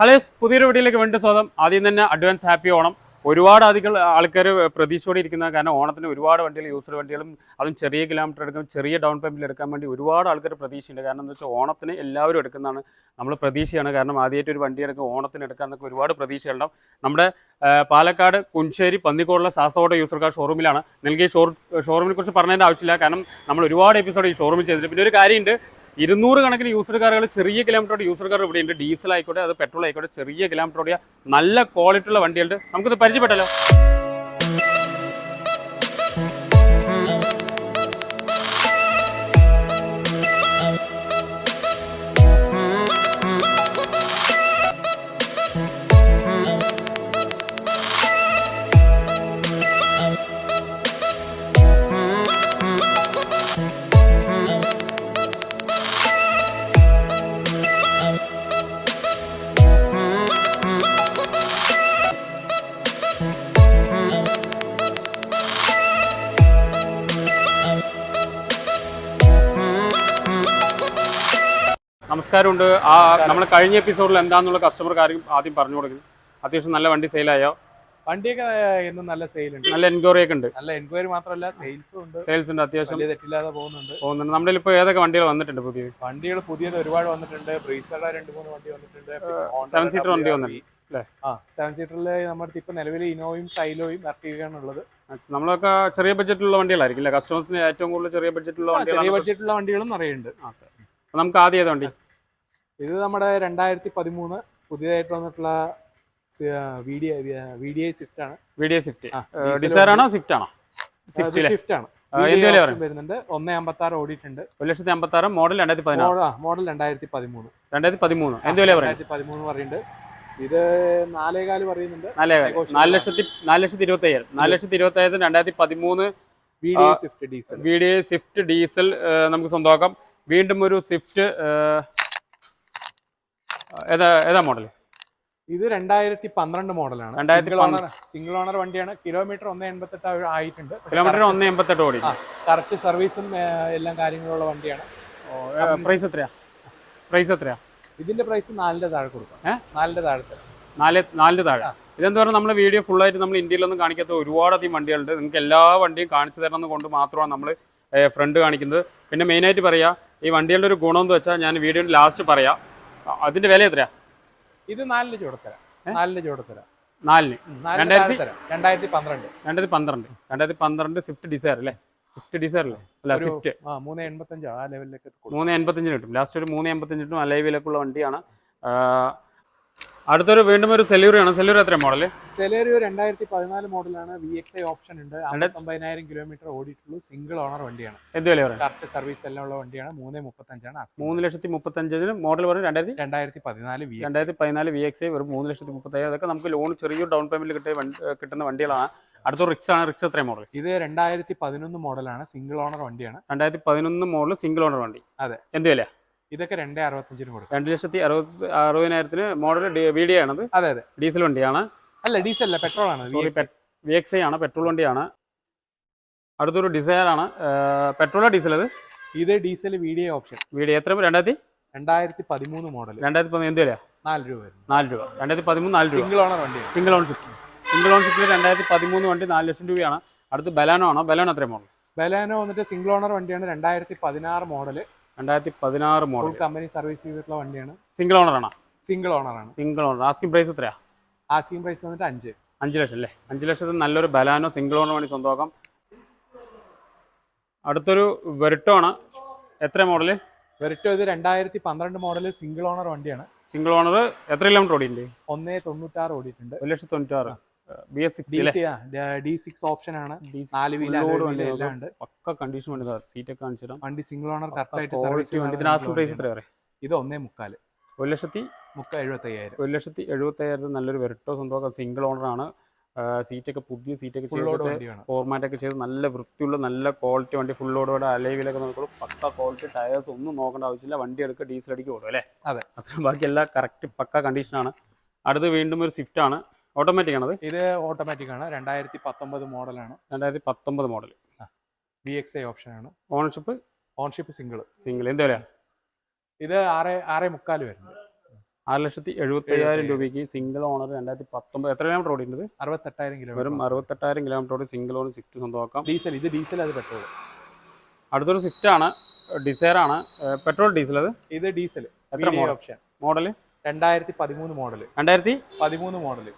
Hello പുതിയൊരു വീഡിയോയിലേക്ക് വേണ്ടി സ്വാഗതം. ആദ്യം തന്നെ അഡ്വാൻസ് ഹാപ്പി ഓണം. ഒരുപാട് അധികം ആൾക്കാർ പ്രതീക്ഷയോടെ ഇരിക്കുന്ന കാരണം ഓണത്തിന് ഒരുപാട് വണ്ടികൾ യൂസർ വണ്ടികളും അതും ചെറിയ കിലോമീറ്റർ എടുക്കും ചെറിയ ഡൗൺ പേയ്മെന്റിൽ എടുക്കാൻ വേണ്ടി ഒരുപാട് ആൾക്കാർ പ്രതീക്ഷയുണ്ട്. കാരണം എന്താ വെച്ചാൽ ഓണത്തിന് എല്ലാവരും എടുക്കുന്നതാണ് നമ്മൾ പ്രതീക്ഷയാണ്. കാരണം ആദ്യമായിട്ട് ഒരു വണ്ടി എടുക്കും ഓണത്തിന് എടുക്കാന്നൊക്കെ ഒരുപാട് പ്രതീക്ഷയുണ്ടാവും നമ്മുടെ പാലക്കാട് കുഞ്ചേരി പന്നിക്കോടുള്ള സാസോട്ട യൂസർ കാർ ഷോറൂമിലാണ് ഷോർ ഷോറൂമിനെ കുറിച്ച് പറഞ്ഞതിന്റെ ആവശ്യമില്ല. കാരണം നമ്മൾ ഒരുപാട് എപ്പിസോഡ് ഈ ഷോറൂമിൽ ചെയ്തിട്ടുണ്ട്. പിന്നെ ഒരു കാര്യമുണ്ട്. ഇരുന്നൂറ് കണക്കിന് യൂസർ കാറുകൾ ചെറിയ കിലോമീറ്ററോടെ യൂസർ കാർ ഇവിടെ ഉണ്ട്. ഡീസൽ ആയിക്കോട്ടെ അത് പെട്രോൾ ആയിക്കോട്ടെ ചെറിയ കിലോമീറ്ററോടെ നല്ല ക്വാളിറ്റി ഉള്ള വണ്ടിയുണ്ട് നമുക്കിത് പരിചയപ്പെട്ടല്ലോ. നമസ്കാരമുണ്ട് ആ നമ്മൾ കഴിഞ്ഞ എപ്പിസോഡിൽ എന്താന്നുള്ള കസ്റ്റമർ കാര്യം ആദ്യം പറഞ്ഞു കൊടുക്കുന്നത് അത്യാവശ്യം നല്ല വണ്ടി സെയിലായോ വണ്ടിയൊക്കെ ഇന്ന് നല്ല സെയിൽ ഉണ്ട്. നല്ല എൻക്വയറി ഒക്കെ ഉണ്ട്. നല്ല എൻക്വയറി മാത്രമല്ല സെയിൽസും ഉണ്ട്. സെയിൽസ് ഉണ്ട് അത്യാവശ്യം. തെറ്റില്ലാതെ പോകുന്നുണ്ട്. പോകുന്നുണ്ട്. നമ്മുടെ ഇപ്പോൾ ഏതൊക്കെ വണ്ടികൾ വന്നിട്ടുണ്ട് പുതിയ? വണ്ടികൾ പുതിയത് ഒരുപാട് വന്നിട്ടുണ്ട്. ബ്രീസയുടെ രണ്ട് മൂന്ന് വണ്ടി വന്നിട്ടുണ്ട്. Seven WRV. വണ്ടി വന്നിട്ടുണ്ട്? ആ സെവൻ സീറ്ററിൽ നമ്മുടെ ഇപ്പൊ നിലവിൽ ഇനോയും സൈലോയും ആണ് ഉള്ളത്. നമ്മളൊക്കെ ചെറിയ ബഡ്ജറ്റിലുള്ള വണ്ടികളായിരിക്കും കസ്റ്റമേഴ്സിന് ഏറ്റവും കൂടുതൽ ചെറിയ ബഡ്ജറ്റിലുള്ള ചെറിയ ബഡ്ജറ്റിലുള്ള ബഡ്ജറ്റുള്ള വണ്ടികളും നിറയുണ്ട് നമുക്ക് ആദ്യം ഏതാ വണ്ടി? ഇത് നമ്മുടെ രണ്ടായിരത്തി പതിമൂന്ന് പുതിയതായിട്ട് വന്നിട്ടുള്ള V D V D I Swift ആണ്. വി ഡി സ്വിഫ്റ്റ് ആ, diesel ഡിസയർ ആണോ സ്വിഫ്റ്റ് ആണോ? സ്വിഫ്റ്റ് സ്വിഫ്റ്റ് ആണ്. ആ, എന്ത് വില ഓപ്ഷൻ വരുന്നുണ്ട്. ഒന്ന് അമ്പത്തി ആറ് ഓടിയിട്ടുണ്ട്. ഒരു ലക്ഷത്തി അമ്പത്തി ആറ് മോഡൽ രണ്ടായിരത്തി പതിനാറ് മോഡൽ രണ്ടായിരത്തി പതിമൂന്ന് രണ്ടായിരത്തി പതിമൂന്ന് എന്ത് വില പറയുന്നത് രണ്ടായിരത്തി പതിമൂന്ന് പറയുന്നുണ്ട്. ഇത് നാലേകാൽ പറയുന്നുണ്ട്. നാല് Negotiable നാല് ലക്ഷത്തി നാല് ലക്ഷത്തി ഇരുപത്തി അയ്യായിരം നാല് ലക്ഷത്തി ഇരുപത്തി അയ്യായിരത്തി രണ്ടായിരത്തി പതിമൂന്ന് V D Swift diesel V D Swift diesel നമുക്ക് സ്വന്തമാക്കാം. വീണ്ടും ഒരു സ്വിഫ്റ്റ് ഏതാ ഏതാ മോഡൽ ഇത് രണ്ടായിരത്തി പന്ത്രണ്ട് മോഡലാണ്. രണ്ടായിരത്തി സിംഗിൾ ഓണർ സിംഗിൾ ഓണർ വണ്ടിയാണ്. കിലോമീറ്റർ ഒന്ന് എൺപത്തെട്ട് ആയിട്ടുണ്ട്. കിലോമീറ്റർ ഒന്ന് എൺപത്തെട്ട് ഓടി കറക്റ്റ് സർവീസും എല്ലാം കാര്യങ്ങളുള്ള വണ്ടിയാണ്. പ്രൈസ് എത്രയാ? പ്രൈസ് എത്രയാ? ഇതിന്റെ പ്രൈസ് നാലിന്റെ താഴെ കൊടുക്കാം? നാലിന്റെ താഴത്തെ നാല് നാലിന്റെ താഴെ. ഇതെന്താ പറയുക നമ്മൾ വീഡിയോ ഫുള്ളായിട്ട് നമ്മൾ ഇന്ത്യയിലൊന്നും കാണിക്കാത്ത ഒരുപാടധികം വണ്ടികളുണ്ട്. നിങ്ങൾക്ക് എല്ലാ വണ്ടിയും കാണിച്ചു തരണം കൊണ്ട് മാത്രമാണ് നമ്മൾ ഫ്രണ്ട് കാണിക്കുന്നത്. പിന്നെ മെയിനായിട്ട് പറയാ ഈ വണ്ടികളുടെ ഒരു ഗുണം എന്ന് വെച്ചാൽ ഞാൻ വീഡിയോ ലാസ്റ്റ് പറയാം. അതിന്റെ വില എത്രയാ? ഇത് നാലിന് ചൂടത്തരാം നാലിന് ചൂടത്തരാം നാലിന്. രണ്ടായിരത്തി- രണ്ടായിരത്തി പന്ത്രണ്ട്. രണ്ടായിരത്തി പന്ത്രണ്ട്. രണ്ടായിരത്തി പന്ത്രണ്ട് സ്വിഫ്റ്റ് ഡിസയർ അല്ലേ? സ്വിഫ്റ്റ് ഡിസയർ അല്ലേ? അല്ല സ്വിഫ്റ്റ്. മൂന്ന് എൺപത്തഞ്ചോ ആ ലെവലിലേക്ക് മൂന്ന് എൺപത്തഞ്ചിന് കിട്ടും. ലാസ്റ്റ് ഒരു മൂന്ന് എൺപത്തഞ്ചിനും അലൈവിലേക്കുള്ള വണ്ടിയാണ്. അടുത്തൊരു വീണ്ടും ഒരു സെലൂറിയാണ് സെലൂറി എത്ര മോഡൽ? സെലേറിയോ രണ്ടായിരത്തി പതിനാല് മോഡലാണ്. വി എക്സ് ഐ ഓപ്ഷൻ ഉണ്ട്. അമ്പത്തൊമ്പതിനായിരം കിലോമീറ്റർ ഓടിയിട്ടുള്ളൂ സിംഗിൾ ഓണർ വണ്ടിയാണ്. എന്ത് വില പറയാം? കറക്റ്റ് സർവീസ് എല്ലാം ഉള്ള വണ്ടിയാണ്. മൂന്ന് മുപ്പത്തഞ്ചാണ് മൂന്ന് ലക്ഷത്തി മുപ്പത്തഞ്ചിന് മോഡൽ പറഞ്ഞു രണ്ടായിരത്തി? രണ്ടായിരത്തി പതിനാല് വി രണ്ടായിരത്തി പതിനാല് വി എക്സ് ഐ ഒരു മൂന്ന് ലക്ഷത്തി മുപ്പത്തയ്യായിരം. അതൊക്കെ നമുക്ക് ലോൺ ചെറിയ ഡൗൺ പേയ്മെന്റ് കിട്ടിയ കിട്ടുന്ന വണ്ടികളാണ്. അടുത്ത റിക്സ് ആണ്. റിക്സ് എത്രയും മോഡൽ ഇത് രണ്ടായിരത്തി പതിനൊന്ന് മോഡലാണ് സിംഗിൾ ഓണർ വണ്ടിയാണ്. രണ്ടായിരത്തി പതിനൊന്ന് മോഡൽ സിംഗിൾ ഓണർ വണ്ടി. അതെ. എന്ത് വില? ഇതൊക്കെ രണ്ടേ അറുപത്തഞ്ചിന് കൊടുക്കും. രണ്ട് ലക്ഷത്തി അറുപത്തി അറുപതിനായിരത്തിന് മോഡൽ വി ഡി ആണത് അതെ അതെ. ഡീസൽ വണ്ടിയാണ്. അല്ല ഡീസൽ അല്ല പെട്രോൾ ആണ്. വി എക്സ് ഐ ആണ് പെട്രോൾ വണ്ടിയാണ്. അടുത്തൊരു ഡിസയർ ആണ്. പെട്രോളോ ഡീസൽ അത്? ഇത് diesel V D option V D എത്ര രണ്ടായിരത്തി? രണ്ടായിരത്തി പതിമൂന്ന് മോഡൽ രണ്ടായിരത്തി പതിനൊന്ന് എന്ത് വില നാല് രൂപ നാല് രൂപ. രണ്ടായിരത്തി പതിമൂന്ന് നാല് രൂപ. സിംഗിൾ ഓണർ വണ്ടി സിംഗിൾ ഓൺഷിപ്പ് സിംഗിൾ ഓൺഷിപ്പിൽ രണ്ടായിരത്തി പതിമൂന്ന് വണ്ടി നാല് ലക്ഷം രൂപയാണ്. അടുത്ത് ബലാനോ ആണോ? ബലാനോ എത്ര മോഡൽ ബലാനോ വന്നിട്ട് സിംഗിൾ ഓണർ വണ്ടിയാണ് രണ്ടായിരത്തി പതിനാറ് മോഡൽ രണ്ടായിരത്തി പതിനാറ് മോഡൽ കമ്പനി സർവീസ് ചെയ്തിട്ടുള്ള വണ്ടിയാണ്. സിംഗിൾ ഓണറാണ് ആണോ? സിംഗിൾ ഓണറാണ് സിംഗിൾ ഓണർ ആസ്കിംഗ് പ്രൈസ് എത്രയാ? ആസ്കിംഗ് പ്രൈസ് വന്നിട്ട് അഞ്ച്. അഞ്ച് ലക്ഷം അല്ലേ? അഞ്ച് ലക്ഷത്തിൽ നല്ലൊരു ബലാനോ സിംഗിൾ ഓണർ വേണ്ടി സ്വന്തമാക്കാം. അടുത്തൊരു വെർട്ടോ ആണ്. എത്ര മോഡൽ വെറിട്ടോ ഇത് രണ്ടായിരത്തി പന്ത്രണ്ട് മോഡൽ സിംഗിൾ ഓണർ വണ്ടിയാണ്. സിംഗിൾ ഓണർ എത്ര കിലോമീറ്റർ ഓടിയിട്ടുണ്ട്? ഒന്നേ തൊണ്ണൂറ്റാറ് ഓടിയിട്ടുണ്ട്. ഒരു ലക്ഷത്തി തൊണ്ണൂറ്റാറ്. B S D six option ആണ്. നാല് എല്ലാം ഉണ്ട്. പക്ക കണ്ടീഷൻ വണ്ടി സീറ്റ് ഒക്കെ കാണിച്ചു തരാം വണ്ടി സിംഗിൾ ഓണർ കറക്റ്റ് ആയിട്ട് സർവീസ് വണ്ടി. ഇതിന് ആസ്കിംഗ് പ്രൈസ് എത്ര പറയാം ഇത് ഒന്നേ മുക്കാൽ. ഒരു ലക്ഷത്തി മുക്ക എഴുപത്തി അയ്യായിരം ഒരു ലക്ഷത്തി എഴുപത്തി അയ്യായിരത്തി നല്ലൊരു വെർട്ടോ സ്വന്തമൊക്കെ സിംഗിൾ ഓണർ ആണ്. സീറ്റൊക്കെ പുതിയ സീറ്റൊക്കെ ഫുൾ ലോഡ് ചെയ്തിട്ട് വണ്ടിയാണ്. ഫോർമാറ്റ് ഒക്കെ ചെയ്ത് നല്ല വൃത്തിയുള്ള നല്ല ക്വാളിറ്റി വണ്ടി. ഫുൾ ഓടോടെ അലൈവിലൊക്കെ നോക്കുള്ളൂ പക്ക ക്വാളിറ്റി ടയേഴ്സ് ഒന്നും നോക്കേണ്ട ആവശ്യമില്ല. വണ്ടി എടുക്കുക ഡീസൽ അടിക്കുക ഓടും അല്ലേ? അതെ. അത്ര ബാക്കി എല്ലാം കറക്റ്റ് പക്ക കണ്ടീഷനാണ് അടുത്ത് വീണ്ടും ഒരു സ്വിഫ്റ്റ് ആണ്. ഓട്ടോമാറ്റിക് ആണത്? ഇത് ഓട്ടോമാറ്റിക് ആണ്. രണ്ടായിരത്തി പത്തൊമ്പത് മോഡലാണ് രണ്ടായിരത്തി പത്തൊമ്പത് model V X I option ആണ്. ഓണർഷിപ്പ് ഓൺഷിപ്പ് സിംഗിൾ സിംഗിൾ എന്ത് വില ഇത് ആറ് ആറ് മുക്കാൽ വരുന്നത് ആറ് ലക്ഷത്തി എഴുപത്തി അയ്യായിരം രൂപയ്ക്ക് സിംഗിൾ ഓണർ രണ്ടായിരത്തി പത്തൊമ്പത് എത്ര കിലോമീറ്റർ ഓടിക്കുന്നത് അറുപത്തെട്ടായിരം വെറും വരും അറുപത്തെട്ടായിരം കിലോമീറ്റർ ഓടി സിംഗിൾ ഓണർ സ്വിഫ്റ്റ് സ്വന്തമാക്കാം. ഡീസൽ ഇത് ഡീസൽ അത് പെട്രോൾ അടുത്തൊരു സ്വിഫ്റ്റ് ആണ്. ഡിസയർ ആണ്. പെട്രോൾ ഡീസൽ അത്? ഇത് ഡീസൽ എത്ര മോഡൽ ഓപ്ഷൻ മോഡൽ രണ്ടായിരത്തി പതിമൂന്ന് മോഡൽ രണ്ടായിരത്തി പതിമൂന്ന് മോഡൽ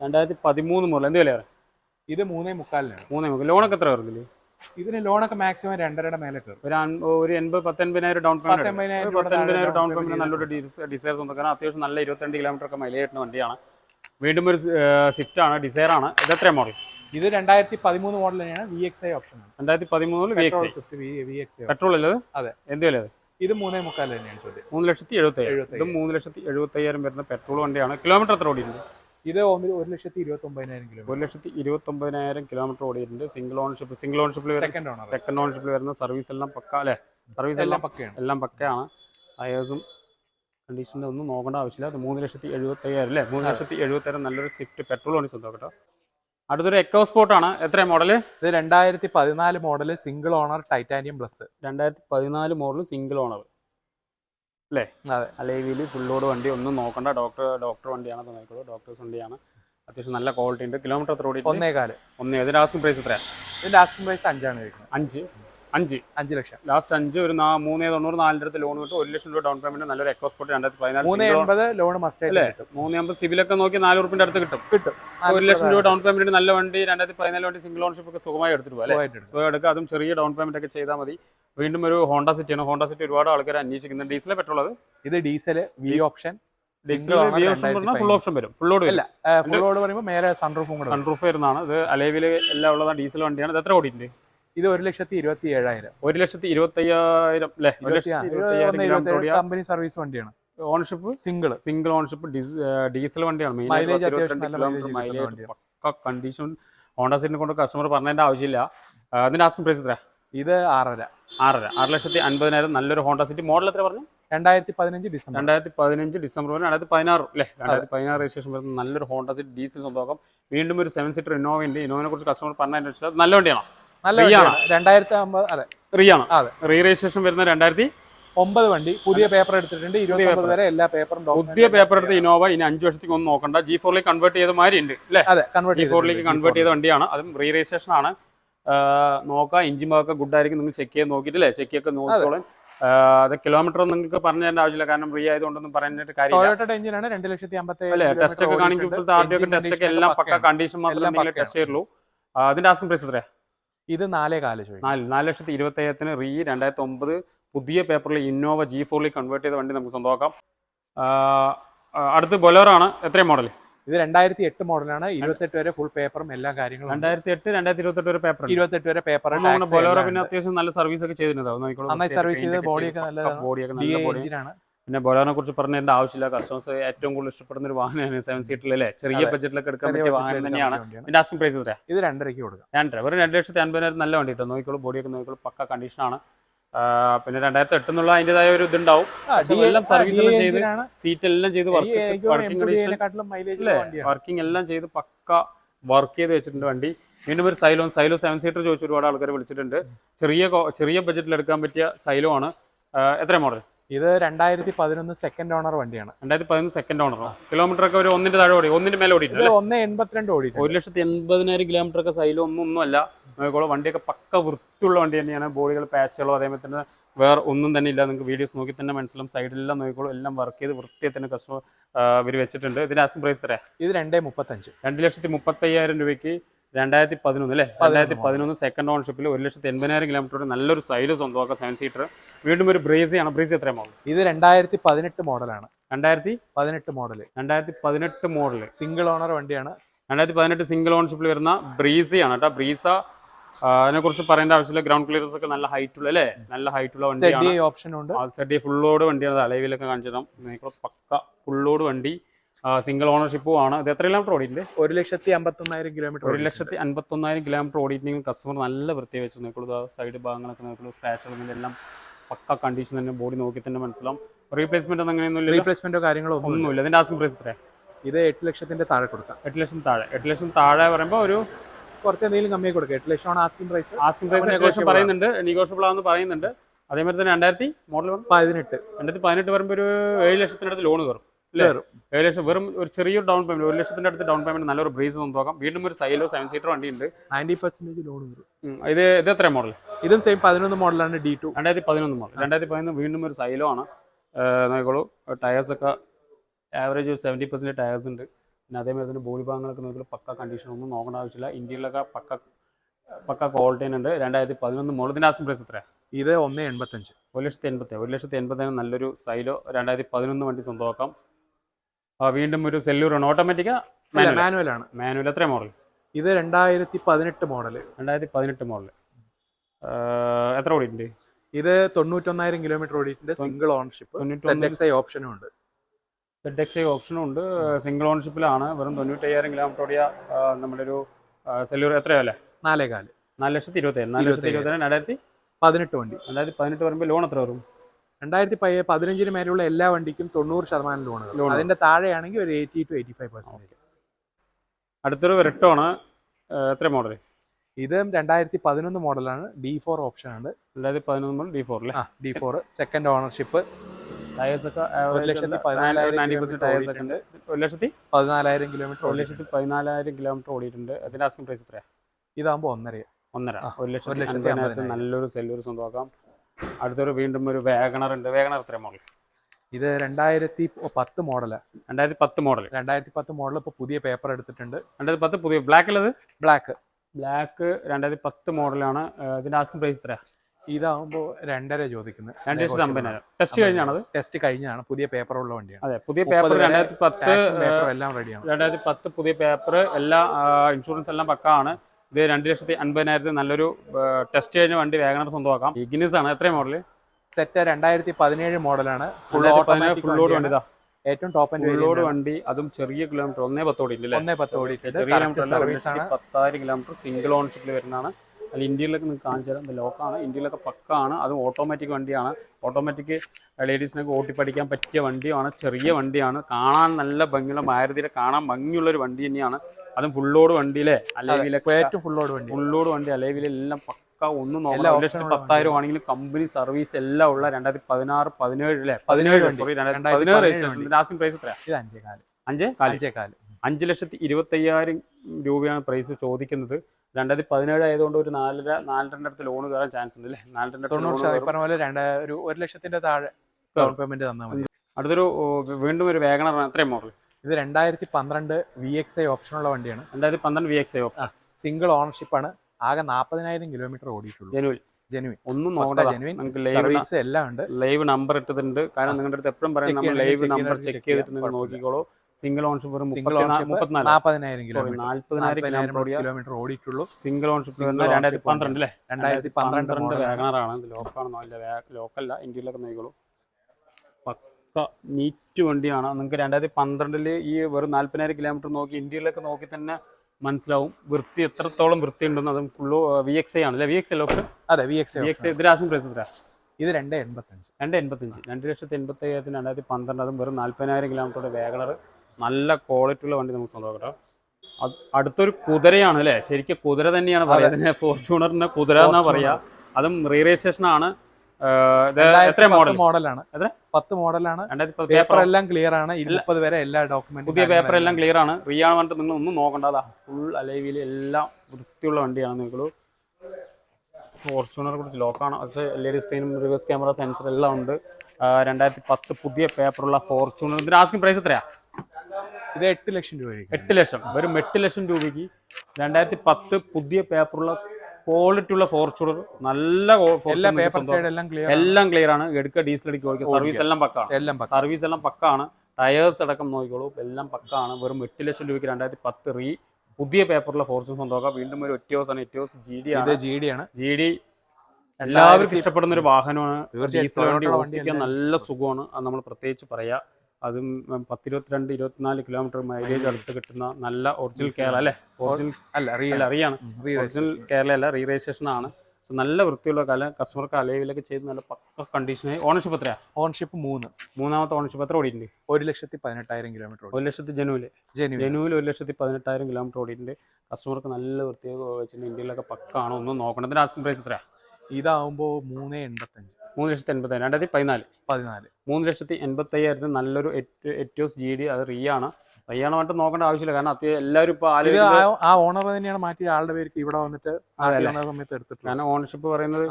രണ്ടായിരത്തി പതിമൂന്ന് മുതൽ എന്ത് വില ഇത് മൂന്നേ മുക്കാലിനാണ്. മൂന്നേ മുക്കാൽ. ലോണൊക്കെ എത്ര വരുന്നില്ലേ ഇതിന് ലോണൊക്കെ മാക്സിമം രണ്ടരയുടെ മേലെ കയറും. ഒരു ഒരു എൺപത് പത്തൊൻപതിനായിരം ഡൗൺ പേയ്മെന്റ് പത്തൊൻപതിനായിരം ഡൗൺ പേയ്മെന്റ് നല്ലൊരു ഡിസൈർ സ്വന്തം അത്യാവശ്യം നല്ല ഇരുപത്തിരണ്ട് കിലോമീറ്റർ ഒക്കെ മൈലേജ് കിട്ടുന്ന വണ്ടിയാണ്. വീണ്ടും ഒരു സ്വിഫ്റ്റ് ആണ്. ഡിസയർ ആണ്. ഇത് എത്ര മോഡൽ ഇത് രണ്ടായിരത്തി പതിമൂന്ന് മോഡൽ തന്നെയാണ് വി എക്സ് ഐ ഓപ്ഷൻ രണ്ടായിരത്തി പതിമൂന്നിൽ V X Swift V X I petrol അല്ലത് അതെ. എന്ത് വില ഇത്? മൂന്നേ മുക്കാൽ തന്നെയാണ് ചോദ്യം. മൂന്ന് ലക്ഷത്തി എഴുപത്തി. ഇതും മൂന്ന് ലക്ഷത്തി എഴുപത്തി അയ്യായിരം വരുന്ന പെട്രോൾ വണ്ടിയാണ്. കിലോമീറ്റർ എത്ര ഓടിയിട്ടുണ്ട്? ഇത് ഒരു ലക്ഷത്തി ഇരുപത്തി ഒമ്പതിനായിരം കിലോമീറ്റർ. ഒരു ലക്ഷത്തി ഇരുപത്തി ഒമ്പതിനായിരം കിലോമീറ്റർ ഓടിയിട്ടുണ്ട്. സിംഗിൾ ഓൺഷിപ്പ് സിംഗിൾ ഓൺഷിപ്പിൽ സെക്കൻഡ് ഓണർ സെക്കൻഡ് ഓൺഷിപ്പിൽ വരുന്ന സർവീസ് എല്ലാം പക്ക അല്ലേ? സർവീസ് എല്ലാം പക്കയാണ്. എല്ലാം പക്കയാണ്. ടയേഴ്സും കണ്ടീഷന്റെ ഒന്നും നോക്കേണ്ട ആവശ്യമില്ല. അത് മൂന്ന് ലക്ഷത്തി എഴുപത്തി അയ്യായിരം അല്ലേ? മൂന്ന് ലക്ഷത്തി എഴുപത്തി അയ്യായിരം നല്ലൊരു സ്വിഫ്റ്റ് പെട്രോൾ ഓണി സ്വന്തം കേട്ടോ അടുത്തൊരു എക്കോ സ്പോർട്ട് ആണ്. എത്ര മോഡൽ ഇത് രണ്ടായിരത്തി പതിനാല് model single owner Titanium plus രണ്ടായിരത്തി പതിനാല് മോഡൽ സിംഗിൾ ഓണർ അല്ലേ? അതെ. അലേവിയിൽ ഫുള്ളോട് വണ്ടി ഒന്നും നോക്കണ്ട. ഡോക്ടർ ഡോക്ടർ വണ്ടിയാണ് തന്നേക്കുള്ളൂ ഡോക്ടേഴ്സ് വണ്ടിയാണ്. അത്യാവശ്യം നല്ല ക്വാളിറ്റി ഉണ്ട്. കിലോമീറ്റർ എത്ര ഓടി ഒന്നേകാൽ. ഒന്നേ ഇതിന്റെ ആസ്കിംഗ് പ്രൈസ് എത്രയാ? ഇതിന്റെ ആസ്കിംഗ് പ്രൈസ് അഞ്ചാണ് ചോദിക്കുന്നത്. അഞ്ച്. അഞ്ച്. അഞ്ച് ലക്ഷം. ലാസ്റ്റ് അഞ്ച് ഒരു മൂന്നേ തൊണ്ണൂറ് നാലിന്റെ അടുത്ത് ലോൺ കിട്ടും. ഒരു ലക്ഷം രൂപ ഡൗൺ പേയ്മെന്റ് നല്ലൊരു എക്കോ സ്പോർട്ട് രണ്ടായിരത്തി മൂന്ന് പതിനാല് എൺപത് ലോൺ മസ്റ്റ് അല്ലേ? മൂന്ന് അമ്പത് സിബിലൊക്കെ നോക്കി നാല് റുപ്പിന്റെ അടുത്ത് കിട്ടും. കിട്ടും. ഒരു ലക്ഷം രൂപ ഡൗൺ പേയ്മെന്റ് നല്ല വണ്ടി രണ്ടായിരത്തി പതിനാല് വണ്ടി സിംഗിൾ ഓൺഷിപ്പ് ഒക്കെ സുഖമായി എടുത്തിട്ട് പോകും. എടുക്കുക അതും ചെറിയ ഡൗൺ പേയ്മെന്റ് ഒക്കെ ചെയ്താൽ മതി. വീണ്ടും ഒരു ഹോണ്ട സിറ്റി ആണ്. ഹോണ്ട സിറ്റി ഒരുപാട് ആൾക്കാർ അന്വേഷിക്കുന്നുണ്ട്. ഡീസൽ പെട്രോൾ അത്? ഇത് diesel V option full option വരും. ഫുൾ ഓഡ് അല്ല ഫുൾ ഓഡ് പറയുമ്പോൾ മേലെ സൺറൂഫും കൂടെ സൺറൂഫ് വരുന്നതാണ്. ഇത് അലേവിൽ എല്ലാം ഉള്ളതാണ്. ഡീസൽ വണ്ടിയാണ്. ഇത് എത്ര ഓടിയിട്ടുണ്ട് ഇത് ഒരു ലക്ഷത്തി ഇരുപത്തി ഏഴായിരം ഒരു ലക്ഷത്തി ഇരുപത്തി അയ്യായിരം അല്ലേ? ഒരു ലക്ഷത്തി കമ്പനി സർവീസ് വണ്ടിയാണ്. Ownership single single ownership diesel വണ്ടിയാണ്. മൈലേജ് പക്ക കണ്ടീഷൻ ഹോണ്ട സീറ്റിനെ കൊണ്ട് കസ്റ്റമർ പറഞ്ഞതിന്റെ ആവശ്യമില്ല. അതിന്റെ ആസ്കിംഗ് പ്രൈസ് എത്ര ഇത് ആറര. ആറര. ആറ് ലക്ഷത്തി അൻപതിനായിരം നല്ലൊരു ഹോണ്ട സിറ്റി. മോഡൽ എത്ര പറഞ്ഞു? രണ്ടായിരത്തി പതിനഞ്ച് ഡിസംബർ. രണ്ടായിരത്തി പതിനഞ്ച് ഡിസംബർ വരെ രണ്ടായിരത്തി പതിനാറ് അല്ലേ? രണ്ടായിരത്തി പതിനാറ് രജിസ്ട്രേഷൻ വരുന്ന നല്ലൊരു ഹോണ്ട സിറ്റി ഡീസൽ സ്വന്തമാക്കാം. വീണ്ടും ഒരു സെവൻ സീറ്റർ ഇന്നോവ ഉണ്ട് ഇന്നോവിനെ കുറിച്ച് കസ്റ്റമർ പറഞ്ഞതിന് വെച്ചാൽ നല്ല വണ്ടിയാണോ? നല്ല വണ്ടിയാണ്. രണ്ടായിരത്തി അമ്പത് അതെ. റിയാണ് അതെ. റീ രജിസ്ട്രേഷൻ വരുന്ന രണ്ടായിരത്തി ഒമ്പത് വണ്ടി. പുതിയ പേപ്പർ എടുത്തിട്ടുണ്ട്. ഇരുപത് വരെ എല്ലാ പേപ്പറും പുതിയ പേപ്പർ എടുത്ത് ഇന്നോവ ഇനി അഞ്ച് വർഷത്തേക്ക് ഒന്നും നോക്കണ്ട. ജി ഫോറിലേക്ക് കൺവേർട്ട് ചെയ്ത മാതിരി ഉണ്ട് അല്ലേ? അതെ കൺവേർട്ട് ജി ഫോറിലേക്ക് കൺവേർട്ട് ചെയ്ത വണ്ടിയാണ്. അതും റീ രജിസ്ട്രേഷൻ ആണ്. നോക്കാം. എഞ്ചിൻ ഭാഗമൊക്കെ ഗുഡ് ആയിരിക്കും. നിങ്ങൾ ചെക്ക് ചെയ്ത് നോക്കിയിട്ട് അല്ലേ ചെക്ക് ഒക്കെ നോക്കിക്കോളാം. അത് കിലോമീറ്റർ നിങ്ങൾക്ക് പറഞ്ഞു തരേണ്ട ആവശ്യമില്ല. കാരണം ഫ്രീ ആയതുകൊണ്ടൊന്നും പറയാനായിട്ട് കാര്യമില്ല. എഞ്ചിനാണ് രണ്ട് ലക്ഷത്തി അല്ലേ? ടെസ്റ്റ് ഒക്കെ കാണിക്കുമ്പോൾ ആദ്യമൊക്കെ ടെസ്റ്റ് ഒക്കെ എല്ലാം പക്ക കണ്ടീഷൻ മാത്രമേ നിങ്ങൾ. ടെസ്റ്റ് ചെയ്യുള്ളൂ. അതിന്റെ ആസ്ക് പ്രൈസ് എത്രയാ? ഇത് നാലേ കാൽ നാല് നാല് ലക്ഷത്തി ഇരുപത്തി അയ്യായിരത്തിന് റീ രണ്ടായിരത്തി ഒമ്പത് പുതിയ പേപ്പറിൽ ഇന്നോവ ജി ഫോറിൽ കൺവേർട്ട് ചെയ്ത വണ്ടി നമുക്ക് സ്വന്തമാക്കാം. അടുത്ത് ബൊലോറാണ് എത്രയും മോഡൽ ഇത് രണ്ടായിരത്തി എട്ട് മോഡലാണ്. ഇരുപത്തെട്ട് വരെ ഫുൾ പേപ്പറും എല്ലാ കാര്യങ്ങളും. രണ്ടായിരത്തി എട്ട് രണ്ടായിരത്തി ഇരുപത്തെട്ട് വരെ പേപ്പർ ഇരുപത്തെട്ട് വരെ പേപ്പർ ബോലോറ പിന്നെ അത്യാവശ്യം നല്ല സർവീസ് ഒക്കെ ചെയ്തിട്ടുണ്ടാവും. നന്നായി service ചെയ്ത് ബോഡിയൊക്കെ ഒക്കെ നല്ല ബോഡി ഒക്കെ പക്ക നല്ലതാണ്. body ഒക്കെ ഡി നല്ല ബോഡിയാണ് പിന്നെ ബൊലോനെ കുറിച്ച് പറഞ്ഞതിന്റെ ആവശ്യമില്ല. കസ്റ്റമേഴ്സ് ഏറ്റവും കൂടുതൽ ഇഷ്ടപ്പെടുന്ന ഒരു വാഹനമാണ് സെവൻ സീറ്റിൽ അല്ലേ? ചെറിയ ബഡ്ജറ്റിൽ ബഡ്ജറ്റിലൊക്കെ എടുക്കാൻ പറ്റിയ വാഹനം തന്നെയാണ്. ഇതിന്റെ ആസ്റ്റിംഗ് പ്രൈസ് ഇത് രണ്ടരയ്ക്ക് കൊടുക്കാം. രണ്ടര. വെറും രണ്ട് ലക്ഷത്തി അൻപതിനായിരം നല്ല വണ്ടി കേട്ടോ. നോക്കിക്കോളൂ. ബോഡിയൊക്കെ നോക്കിക്കോളൂ. പക്ക കണ്ടീഷനാണ് പിന്നെ രണ്ടായിരത്തി എട്ട് എന്നുള്ള അതിന്റേതായ ഒരു ഇതുണ്ടാവും. എല്ലാം സർവീസ് എല്ലാം ചെയ്ത് സീറ്റ് എല്ലാം ചെയ്ത് വർക്ക് വർക്കിംഗ് അല്ലേ എല്ലാം ചെയ്ത് പക്ക വർക്ക് ചെയ്ത് വെച്ചിട്ടുണ്ട് വണ്ടി. വീണ്ടും ഒരു സൈലോ സൈലോ സെവൻ സീറ്റർ ചോദിച്ചു ഒരുപാട് ആൾക്കാർ വിളിച്ചിട്ടുണ്ട്. ചെറിയ ചെറിയ ബഡ്ജറ്റിൽ എടുക്കാൻ പറ്റിയ സൈലോ ആണ്. എത്ര മോഡൽ ഇത് രണ്ടായിരത്തി പതിനൊന്ന് സെക്കൻഡ് ഓണർ വണ്ടിയാണ്. രണ്ടായിരത്തി പതിനൊന്ന് സെക്കൻഡ് ഓണർ കിലോമീറ്റർ ഒക്കെ ഒരു ഒന്നിന്റെ താഴെ ഓടി ഒന്നിന്റെ മേലെ ഓടി ഓടിയിട്ടുണ്ട് ഒന്ന് എൺപത്തിരണ്ട് ഓടി ഒരു ലക്ഷത്തി എൺപതിനായിരം കിലോമീറ്റർ ഒക്കെ സൈലോ ഒന്നും ഒന്നുമല്ല നോക്കിക്കോളൂ. വണ്ടിയൊക്കെ പക്ക വൃത്തിയുള്ള വണ്ടി തന്നെയാണ്. ബോഡികൾ പാച്ചുകളോ അതേപോലെ തന്നെ വേറെ ഒന്നും തന്നെ ഇല്ല. നിങ്ങൾക്ക് വീഡിയോസ് നോക്കി തന്നെ മനസ്സിലാവും സൈഡിലെല്ലാം നോക്കിക്കോളൂ. എല്ലാം വർക്ക് ചെയ്ത് വൃത്തിയെ തന്നെ കസ്റ്റമർ ഇവർ വെച്ചിട്ടുണ്ട്. ഇതിന് ആസും പ്രൈസ് തരാം ഇത് രണ്ടേ മുപ്പത്തഞ്ച്. രണ്ട് ലക്ഷത്തി മുപ്പത്തി അയ്യായിരം രൂപയ്ക്ക് രണ്ടായിരത്തി പതിനൊന്ന് അല്ലേ രണ്ടായിരത്തി പതിനൊന്ന് സെക്കൻഡ് ഓൺഷിപ്പിൽ ഒരു ലക്ഷത്തി എൺപതിനായിരം കിലോമീറ്റർ നല്ലൊരു സൈഡ് സ്വന്തമാക്കാം. സെവൻ സീറ്റർ വീണ്ടും ഒരു ബ്രേസി ആണ്. ബ്രേസി എത്രയാവും ഇത് രണ്ടായിരത്തി പതിനെട്ട് മോഡലാണ് രണ്ടായിരത്തി പതിനെട്ട് മോഡൽ രണ്ടായിരത്തി പതിനെട്ട് മോഡൽ സിംഗിൾ ഓണർ വണ്ടിയാണ്. രണ്ടായിരത്തി പതിനെട്ട് സിംഗിൾ ഓൺഷിപ്പിൽ വരുന്ന ബ്രീസി ആണ് കേട്ടോ. ബ്രീസ അതിനെ കുറിച്ച് പറയേണ്ട ആവശ്യമില്ല. ഗ്രൗണ്ട് ക്ലിയറൻസ് ഒക്കെ നല്ല ഹൈറ്റ് ഉള്ള അല്ലേ? നല്ല ഹൈറ്റ് ഉള്ള വണ്ടിയാണ്. ഓപ്ഷൻ ഉണ്ട്. സെഡ് ഫുൾ ലോഡ് വണ്ടിയാണ്. അലവിലൊക്കെ കാണിച്ചിടാം പക്ക ഫുൾ ലോഡ് വണ്ടി. സിംഗിൾ ഓണർഷിപ്പും ആണ്. ഇത് എത്ര കിലോമീറ്റർ ഓടിയില്ലേ ഒരു ലക്ഷത്തി അമ്പത്തൊന്നായിരം കിലോമീറ്റർ ഒരു ലക്ഷത്തി അമ്പത്തൊന്നായിരം കിലോമീറ്റർ ഓടിയിട്ടുണ്ടെങ്കിൽ കസ്റ്റമർ നല്ല വൃത്തി വെച്ച്. നോക്കുള്ളൂ സൈഡ് ഭാഗങ്ങളൊക്കെ നോക്കുള്ളൂ സ്ക്രാച്ചുകളും എല്ലാം പക്ക കണ്ടീഷൻ തന്നെ ബോഡി നോക്കി തന്നെ മനസ്സിലാവും. റീപ്ലേസ്മെന്റ് അങ്ങനെയൊന്നുമില്ല റീപ്ലേസ്മെന്റോ കാര്യങ്ങളോ ഒന്നും ഒന്നുമില്ല. ഇതിന്റെ ആസ്കിംഗ് പ്രൈസ് എത്ര ഇത് എട്ട് ലക്ഷത്തിന്റെ താഴെ കൊടുക്കാം. എട്ട് ലക്ഷം താഴെ. എട്ട് ലക്ഷം താഴെ പറയുമ്പോൾ ഒരു കുറച്ച് എന്തെങ്കിലും കമ്മിയായി കൊടുക്കുക എട്ട് ലക്ഷമാണ് ആസ്കിംഗ് പ്രൈസ് ആസ്കിംഗ് പ്രൈസ് പറയുന്നുണ്ട്. നെഗോഷ്യബിൾ ആണെന്ന് പറയുന്നുണ്ട്. അതേമാതിരി തന്നെ രണ്ടായിരത്തി മോഡൽ പതിനെട്ട്. രണ്ടായിരത്തി പതിനെട്ട് വരുമ്പോൾ ഒരു ഏഴ് ലക്ഷത്തിനടുത്ത് ലോൺ കയറും ഏഴ് ലക്ഷം വെറും ഒരു ചെറിയൊരു ഡൗൺ പേയ്മെന്റ് ഒരു ലക്ഷത്തിന്റെ അടുത്ത് ഡൗൺ പേയ്മെന്റ് നല്ലൊരു ബ്രീസ് നോക്കാം. വീണ്ടും ഒരു സൈലോ സെവൻ സീറ്റർ വണ്ടി ഉണ്ട് നയന്റി പെർസെന്റേജ് ലോൺ ഇത് ഇത് എത്ര മോഡൽ ഇതും സെയിം പതിനൊന്ന് മോഡലാണ് ഡി ടു രണ്ടായിരത്തി പതിനൊന്ന് മോഡൽ രണ്ടായിരത്തി പതിനൊന്ന് വീണ്ടും ഒരു സൈലോ ആണ്. നോക്കോളൂ നോക്കിക്കോളൂ. ടയേഴ്സ് ഒക്കെ ആവറേജ് ഒരു സെവന്റി പെർസെന്റ് ടയേഴ്സ് ഉണ്ട്. പിന്നെ അതേമാതിരി തന്നെ ബോഡി ഭാഗങ്ങളൊക്കെ പക്ക കണ്ടീഷൻ ഒന്നും നോക്കേണ്ട ആവശ്യമില്ല. ഇന്ത്യയിലൊക്കെ പക്ക പക്ക ക്വാളിറ്റി ഉണ്ട് രണ്ടായിരത്തി പതിനൊന്ന് മോഡൽ ആസം പ്രൈസ് എത്രയാണ് ഇത് ഒന്ന് എൺപത്തഞ്ച്. ഒരു ലക്ഷത്തി എൺപത്തി ഒരു ലക്ഷത്തി എൺപത്തഞ്ച് നല്ലൊരു സൈലോ രണ്ടായിരത്തി പതിനൊന്ന് വണ്ടി സ്വന്തമാക്കാം. വീണ്ടും ഒരു സെല്ലൂറാണ് ഓട്ടോമാറ്റിക്കാ മാനുവൽ ആണ്. മാനുവൽ എത്ര മോഡൽ ഇത് രണ്ടായിരത്തി പതിനെട്ട് മോഡൽ രണ്ടായിരത്തി പതിനെട്ട് മോഡൽ എത്ര ഓടിയിട്ടുണ്ട്? ഇത് തൊണ്ണൂറ്റൊന്നായിരം കിലോമീറ്റർ ഓടിയിട്ടുണ്ട്. സിംഗിൾ ഓണർഷിപ്പ് ഓപ്ഷനും ഉണ്ട്. സെഡ് എക്സ് ഐ ഓപ്ഷനും ഉണ്ട്. സിംഗിൾ ഓൺഷിപ്പിലാണ് വെറും തൊണ്ണൂറ്റയ്യായിരം കിലോമീറ്റർ ഓടിയ നമ്മുടെ ഒരു സെല്ലൂർ എത്രയല്ലേ നാലേകാൽ. നാല് ലക്ഷത്തി ഇരുപത്തേഴ്. നാല് ലക്ഷത്തി ഇരുപത്തേഴ്. രണ്ടായിരത്തി പതിനെട്ട് വണ്ടി. രണ്ടായിരത്തി പതിനെട്ട് വരുമ്പോൾ ലോൺ എത്ര വരും? രണ്ടായിരത്തി പതിനഞ്ചിന് മേലുള്ള എല്ലാ വണ്ടിക്കും തൊണ്ണൂറ് ശതമാനം ലോൺ ലോൺ അതിന്റെ താഴെയാണെങ്കിൽ ഒരു eighty two eighty five percentage അടുത്തൊരു വെരട്ടോണ് എത്ര മോഡൽ ഇത് രണ്ടായിരത്തി പതിനൊന്ന് മോഡലാണ് ഡി ഫോർ ഓപ്ഷൻ ആണ് രണ്ടായിരത്തി പതിനൊന്ന് മോഡൽ ഡി ഫോർ അല്ലേ ആ D four second ownership tyres ഒക്കെ ഒരു ലക്ഷത്തി പതിനാലായിരം ഉണ്ട് ഒരു ലക്ഷത്തി? പതിനാലായിരം കിലോമീറ്റർ ഒരു ലക്ഷത്തി പതിനാലായിരം കിലോമീറ്റർ ഓടിയിട്ടുണ്ട്. അതിന്റെ ആസ്കിംഗ് പ്രൈസ് എത്രയാ? ഇതാകുമ്പോൾ ഒന്നര. ഒന്നര. ഒരു ലക്ഷത്തി നല്ലൊരു സെല്ലൂർ സ്വന്തമാക്കാം. അടുത്തൊരു വീണ്ടും ഒരു വേഗണർ ഉണ്ട്. വേഗണർ എത്ര മോഡൽ ഇത് രണ്ടായിരത്തി പത്ത് മോഡൽ. രണ്ടായിരത്തി പത്ത് മോഡൽ രണ്ടായിരത്തി പത്ത് മോഡൽ ഇപ്പോൾ പുതിയ പേപ്പർ എടുത്തിട്ടുണ്ട്. രണ്ടായിരത്തി പത്ത് പുതിയ ബ്ലാക്ക് ഉള്ളത്? ബ്ലാക്ക് ബ്ലാക്ക് രണ്ടായിരത്തി പത്ത് മോഡലാണ്. ഇതിന്റെ ആസ്കിംഗ് പ്രൈസ് എത്രയാ? ഇതാകുമ്പോൾ രണ്ടര ചോദിക്കുന്നത് രണ്ട് ലക്ഷത്തി അമ്പതിനായിരം. ടെസ്റ്റ് കഴിഞ്ഞാണത്? ടെസ്റ്റ് കഴിഞ്ഞാണ്. പുതിയ പേപ്പർ ഉള്ള വണ്ടിയാണ്. അതെ പുതിയ പേപ്പർ രണ്ടായിരത്തി പത്ത് പേപ്പർ എല്ലാം റെഡിയാണ് രണ്ടായിരത്തി പത്ത് പുതിയ പേപ്പർ എല്ലാ ഇൻഷുറൻസ് എല്ലാം പക്കാണ്. ഇത് രണ്ട് ലക്ഷത്തി അൻപതിനായിരത്തി നല്ലൊരു ടെസ്റ്റ് കഴിഞ്ഞ വണ്ടി വേഗനർ സ്വന്തമാക്കാം. ഇഗ്നിസ് ആണ്. എത്രയും മോഡൽ സെറ്റ് രണ്ടായിരത്തി പതിനേഴ് മോഡലാണ് ഫുൾ ഫുൾ ലോഡ് വണ്ടി ഏറ്റവും ടോപ്പ് ആൻഡ് ഫുൾ ലോഡ് വണ്ടി അതും ചെറിയ കിലോമീറ്റർ ഒന്നേ പത്ത് ഓടി ഇല്ലേ ഒന്നേ പത്ത് ഓടി ചെറിയ കിലോമീറ്റർ സർവീസ് ആണ്. പത്തായിരം കിലോമീറ്റർ സിംഗിൾ ഓൺഷിപ്പിൽ വരുന്നതാണ്. അല്ല ഇന്ത്യയിലൊക്കെ നിങ്ങൾക്ക് കാണിച്ചു തരാം. ലോക്കാണ്. ഇന്ത്യയിലൊക്കെ പക്കാണ്. അത് ഓട്ടോമാറ്റിക് വണ്ടിയാണ്. ഓട്ടോമാറ്റിക് ലേഡീസിനൊക്കെ ഓട്ടി പഠിക്കാൻ പറ്റിയ വണ്ടിയാണ് ചെറിയ വണ്ടിയാണ്. കാണാൻ നല്ല ഭംഗിയുള്ള മാരുതിയുടെ കാണാൻ ഭംഗിയുള്ളൊരു വണ്ടി തന്നെയാണ്. അതും ഫുള്ളോട് വണ്ടിയിലെ അലേവിലൊക്കെ ഏറ്റവും ലോഡ് വണ്ടി ഫുള്ളോട് വണ്ടി അലേവിലെല്ലാം പക്ക. ഒന്നും ഒരു ലക്ഷത്തി പത്തായിരം ആണെങ്കിലും കമ്പനി സർവീസ് എല്ലാം ഉള്ള രണ്ടായിരത്തി പതിനാറ് പതിനേഴ് അല്ലേ പതിനേഴ്. സോറി രണ്ടായിരത്തി പ്രൈസ് എത്രയാ? ഇത് അഞ്ചേ കാൽ. അഞ്ച് കാലി. അഞ്ചേ കാൽ. അഞ്ച് ലക്ഷത്തി ഇരുപത്തയ്യായിരം രൂപയാണ് പ്രൈസ് ചോദിക്കുന്നത്. രണ്ടായിരത്തി പതിനേഴ് ആയതുകൊണ്ട് ഒരു നാലര നാലരന്റെ അടുത്ത് ലോൺ കയറാൻ ചാൻസ് ഉണ്ട് അല്ലേ? നാലരന്റെ തൊണ്ണൂറ് ശതമാനം പറഞ്ഞ പോലെ രണ്ട് ഒരു ഒരു ലക്ഷത്തിന്റെ താഴെ ഡൗൺ പേയ്മെന്റ് തന്നാൽ മതി. അടുത്തൊരു വീണ്ടും ഒരു വേഗണർ അത്രയും മോഡൽ. ഇത് രണ്ടായിരത്തി പന്ത്രണ്ട് വി എക്സ് ഐ ഓപ്ഷനുള്ള വണ്ടിയാണ്. രണ്ടായിരത്തി പന്ത്രണ്ട് V X I option single ownership ആണ്. ആകെ നാൽപ്പതിനായിരം കിലോമീറ്റർ ഓടിയിട്ടുള്ളൂ. ജനുവരി ജെനുവിൻ ഒന്നും നോക്കണ്ട. നമുക്ക് നിങ്ങൾക്ക് ലൈവ് സർവീസ് എല്ലാം ഉണ്ട്. ലൈവ് നമ്പർ ഇട്ടിട്ടുണ്ട്. കാരണം നിങ്ങളുടെ അടുത്ത് എപ്പോഴും പറയാം നമ്മൾ ലൈവ് നമ്പർ ചെക്ക് ചെയ്തിട്ട് നിങ്ങൾ നോക്കിക്കോളൂ. സിംഗിൾ ഓൺഷിപ്പ് സിംഗിൾ നാൽപ്പതിനായിരം കിലോമീറ്റർ നാൽപ്പതിനായിരം ഓടിയിട്ടുള്ളൂ. സിംഗിൾ ഓൺഷിപ്പ് രണ്ടായിരത്തി പന്ത്രണ്ട് അല്ലേ? രണ്ടായിരത്തി പന്ത്രണ്ട് വാഗണറാണ്. ലോക്കാണെന്നോ ഇല്ല ലോക്കല്ല. ഇന്ത്യയിലൊക്കെ നോക്കിക്കോളൂ പക്ക നീറ്റ് വണ്ടിയാണ്. നിങ്ങൾക്ക് രണ്ടായിരത്തി പന്ത്രണ്ടിൽ ഈ വെറും നാല്പതിനായിരം കിലോമീറ്റർ നോക്കി ഇന്ത്യയിലൊക്കെ നോക്കി തന്നെ മനസ്സിലാവും. വൃത്തി എത്രത്തോളം വൃത്തി ഉണ്ടെന്ന് അതും ഫുള്ള് വി എക്സ് ഐ ആണ് അല്ലേ? വി എക്സ് ഐ ലോക്ക്? അതെ V X V X I ഇതിരാശം price എത്ര ഇത് രണ്ട് എൺപത്തഞ്ച്. രണ്ട് എൺപത്തഞ്ച്. രണ്ട് ലക്ഷത്തി എൺപത്തി അയ്യായിരത്തിന് രണ്ടായിരത്തി പന്ത്രണ്ട് അതും വെറും നാല്പതിനായിരം കിലോമീറ്ററുടെ വേഗണർ നല്ല ക്വാളിറ്റി ഉള്ള വണ്ടി നമുക്ക് സ്വന്തമാക്കാം കേട്ടോ. അടുത്തൊരു കുതിരയാണ് അല്ലേ? ശരിക്കും കുതിര തന്നെയാണ് പറയുന്നത്. ഫോർച്യൂണറിന്റെ കുതിര എന്നാ പറയാ. അതും റീ രജിസ്ട്രേഷൻ ആണ് മോഡലാണ് എത്ര? പത്ത് മോഡലാണ് പേപ്പർ എല്ലാം ക്ലിയർ ആണ്. ഇരുപത് വരെ എല്ലാ ഡോക്യുമെന്റും പുതിയ പേപ്പർ എല്ലാം ക്ലിയർ ആണ്. റീ ആണ് പറഞ്ഞിട്ട് നിങ്ങൾ ഒന്നും നോക്കണ്ട. ഫുൾ അലൈവിൽ എല്ലാം വൃത്തിയുള്ള വണ്ടിയാണ് നിങ്ങൾ ഫോർച്യൂണർ കുറിച്ച് ലോക്കാണ് പക്ഷേ എൽ ഇ ഡി സ്ക്രീനും റിവേഴ്സ് ക്യാമറ സെൻസർ എല്ലാം ഉണ്ട്. രണ്ടായിരത്തി പത്ത് പുതിയ പേപ്പറുള്ള ഫോർച്യൂണർ ഇതിന്റെ ആസ്കിംഗ് പ്രൈസ് എത്രയാ? ഇത് എട്ട് ലക്ഷം രൂപ എട്ട് ലക്ഷം. വെറും എട്ട് ലക്ഷം രൂപയ്ക്ക് രണ്ടായിരത്തി പത്ത് പുതിയ പേപ്പറുള്ള ക്വാളിറ്റി ഉള്ള ഫോർച്യൂണർ നല്ല എല്ലാ ക്ലിയർ ആണ്. എടുക്കുക ഡീസൽ അടിക്കുക സർവീസ് എല്ലാം പക്കാണ്. എല്ലാം. സർവീസ് എല്ലാം പക്കാണ്. ടയേഴ്സ് അടക്കം നോക്കിക്കോളൂ. എല്ലാം പക്കാണ്. വെറും എട്ട് ലക്ഷം രൂപയ്ക്ക് രണ്ടായിരത്തി പത്ത് റീ പുതിയ പേപ്പറുള്ള ഫോർച്യൂൺ സ്വന്തമാക്കാം വീണ്ടും ഒരു ഒറ്റയോസ് ആണ് എറ്റോസ് ജി ഡി ആണ്. ജി ഡി ആണ്. ജി ഡി എല്ലാവർക്കും ഇഷ്ടപ്പെടുന്ന ഒരു വാഹനമാണ്. തീർച്ചയായും? നല്ല സുഖമാണ്. അത് നമ്മൾ പ്രത്യേകിച്ച് പറയാം. അതും പത്തിരുപത്തിരണ്ട് ഇരുപത്തിനാല് കിലോമീറ്റർ മൈലേജ് അടുത്ത് കിട്ടുന്ന നല്ല ഒറിജിനൽ കേരള അല്ലേ? ഒറിജിനൽ അല്ല റീ അല്ല അറിയാണ്. ഒറിജിനൽ കേരള അല്ല റീ രജിസ്ട്രേഷൻ ആണ്. സോ നല്ല വൃത്തിയുള്ള കല കസ്റ്റമർക്ക് അലവിലൊക്കെ ചെയ്ത് നല്ല പക്ക കണ്ടീഷനായി ഓണർഷിപ്പ് എത്രയാ? ഓണർഷിപ്പ് മൂന്ന്. മൂന്നാമത്തെ ഓണർഷിപ്പ് എത്ര ഓടിയിട്ടുണ്ട്? ഒരു ലക്ഷത്തി പതിനെട്ടായിരം കിലോമീറ്റർ ഒരു ലക്ഷത്തി ജനുവിൽ. ജെനുവിൻ ജനുവിൽ ഒരു ലക്ഷത്തി പതിനെട്ടായിരം കിലോമീറ്റർ ഓടിയിട്ടുണ്ട്. കസ്റ്റമർക്ക് നല്ല വൃത്തിയൊക്കെ വെച്ചിട്ടുണ്ട്. ഇന്ത്യയിലൊക്കെ പക്കാണോ. ഒന്നും നോക്കണം ഇതിന്റെ ആസ്കിംഗ് പ്രൈസ് എത്രയാ? ഇതാവുമ്പോ മൂന്ന് എൺപത്തഞ്ച്. മൂന്ന് ലക്ഷത്തി എൺപത്തി രണ്ടായിരത്തി പതിനാല്. പതിനാല്. മൂന്ന് ലക്ഷത്തി എൺപത്തി അയ്യായിരത്തിന് നല്ലൊരു എറ്റോസ് ജി ഡി അത് റീ ആണ്. റീ ആണ് നോക്കേണ്ട ആവശ്യമില്ല. കാരണം അത്യാവശ്യം എല്ലാവരും ഇപ്പോൾ ആ- ഓണർ തന്നെയാണ് മാറ്റി ആളുടെ പേർക്ക് ഇവിടെ വന്നിട്ട് സമയത്ത് എടുത്തിട്ട് കാരണം ഓണർഷിപ്പ് പറയുന്നത്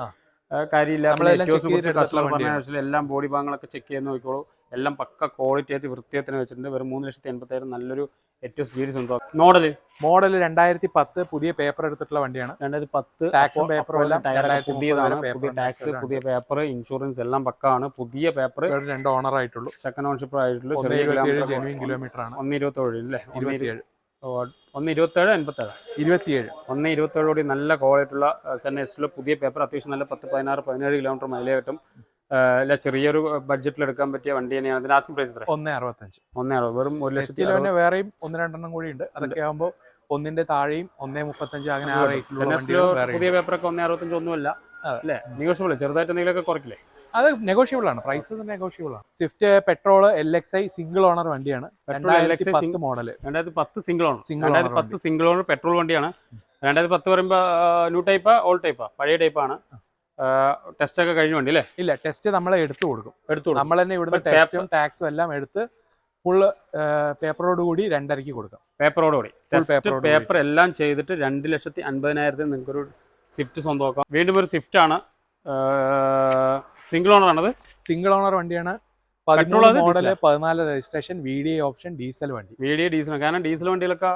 കാര്യമില്ല. എല്ലാം ബോഡി ഭാഗങ്ങളൊക്കെ ചെക്ക് ചെയ്ത് നോക്കിക്കോളൂ. എല്ലാം പക്ക ക്വാളിറ്റി ആയിട്ട് വൃത്തിയത്തിന് വെച്ചിട്ടുണ്ട്. വെറും മൂന്ന് ലക്ഷത്തി എൺപത്തി നല്ലൊരു ജി ഡി സ്വന്തം മോഡൽ മോഡൽ രണ്ടായിരത്തി പത്ത് പുതിയ പേപ്പർ എടുത്തിട്ടുള്ള വണ്ടിയാണ്. രണ്ടായിരത്തി പത്ത് എല്ലാം പുതിയതാണ്. പുതിയ ടാക്സ് പുതിയ പേപ്പർ ഇൻഷുറൻസ് എല്ലാം പക്കാണ്. പുതിയ പേപ്പർ രണ്ട് ഓണർ ആയിട്ടുള്ളൂ. സെക്കൻഡ് ഓൺഷിപ്പ് ആയിട്ടുള്ളൂ ഒന്ന് ചെറിയ കിലോമീറ്റർ ആണ്. ഒന്ന് ഇരുപത്തേഴ് അല്ലേ? ഒന്ന് ഇരുപത്തിയേഴ്. ഇരുപത്തേഴ് എൺപത്തേഴ് ഇരുപത്തിയേഴ് ഒന്ന് ഇരുപത്തേഴോടി നല്ല ക്വാളിറ്റി ഉള്ള സെൻ എസിലെ പുതിയ പേപ്പർ അത്യാവശ്യം നല്ല പത്ത് പതിനാറ് പതിനേഴ് കിലോമീറ്റർ മൈലേജ് കിട്ടും അല്ല ചെറിയൊരു ബഡ്ജറ്റിൽ എടുക്കാൻ പറ്റിയ വണ്ടി തന്നെയാണ്. അതിന് ആസ്കിംഗ് പ്രൈസ് എത്ര ഒന്ന് അറുപത്തഞ്ച്. ഒന്നേ അറുപത് വെറും ഒരു ലക്ഷത്തി വേറെയും ഒന്ന് രണ്ടെണ്ണം കൂടി ഉണ്ട്. അതൊക്കെ ആകുമ്പോൾ ഒന്നിന്റെ താഴെയും ഒന്നേ മുപ്പത്തഞ്ച് അങ്ങനെ ആ റേറ്റിലുള്ള പുതിയ പേപ്പറൊക്കെ ഒന്നേ അറുപത്തഞ്ച് ഒന്നുമല്ല. അല്ലേ? നെഗോഷ്യബിൾ ചെറുതായിട്ട് എന്തെങ്കിലുമൊക്കെ കുറയ്ക്കില്ലേ? അത് നെഗോഷ്യബിൾ ആണ്. പ്രൈസ് നെഗോഷ്യബിൾ ആണ്. Swift petrol L X I single owner വണ്ടിയാണ്. പെട്രോൾ മോഡൽ രണ്ടായിരത്തി പത്ത് സിംഗിൾ ഓണർ സിംഗിൾ രണ്ടായിരത്തി പത്ത് സിംഗിൾ ഓണർ പെട്രോൾ വണ്ടിയാണ്. രണ്ടായിരത്തി പത്ത് പറയുമ്പോൾ ന്യൂ ടൈപ്പാ ഓൾഡ് ടൈപ്പാ പഴയ ടൈപ്പാണ് ടെസ്റ്റ് ഒക്കെ കഴിഞ്ഞ വണ്ടി അല്ലേ? ഇല്ല ടെസ്റ്റ് നമ്മൾ എടുത്തു കൊടുക്കും. എടുത്തു നമ്മൾ തന്നെ ഇവിടുന്ന് ടെസ്റ്റും ടാക്സും എല്ലാം എടുത്ത് ഫുള്ള് പേപ്പറോട് കൂടി രണ്ടരയ്ക്ക് കൊടുക്കാം. പേപ്പറോട് കൂടി. പേപ്പർ എല്ലാം ചെയ്തിട്ട് രണ്ട് ലക്ഷത്തി അൻപതിനായിരത്തിന് നിങ്ങൾക്ക് ഒരു സ്വിഫ്റ്റ് സ്വന്തമാക്കാം. വീണ്ടും ഒരു സ്വിഫ്റ്റ് ആണ്. സിംഗിൾ ഓണർ ആണത്? സിംഗിൾ ഓണർ വണ്ടിയാണ്. പതിമൂന്ന് മോഡൽ പതിനാല് registration V D option diesel വണ്ടി. വി ഡി ഡീസൽ കാരണം ഡീസൽ വണ്ടികളൊക്കെ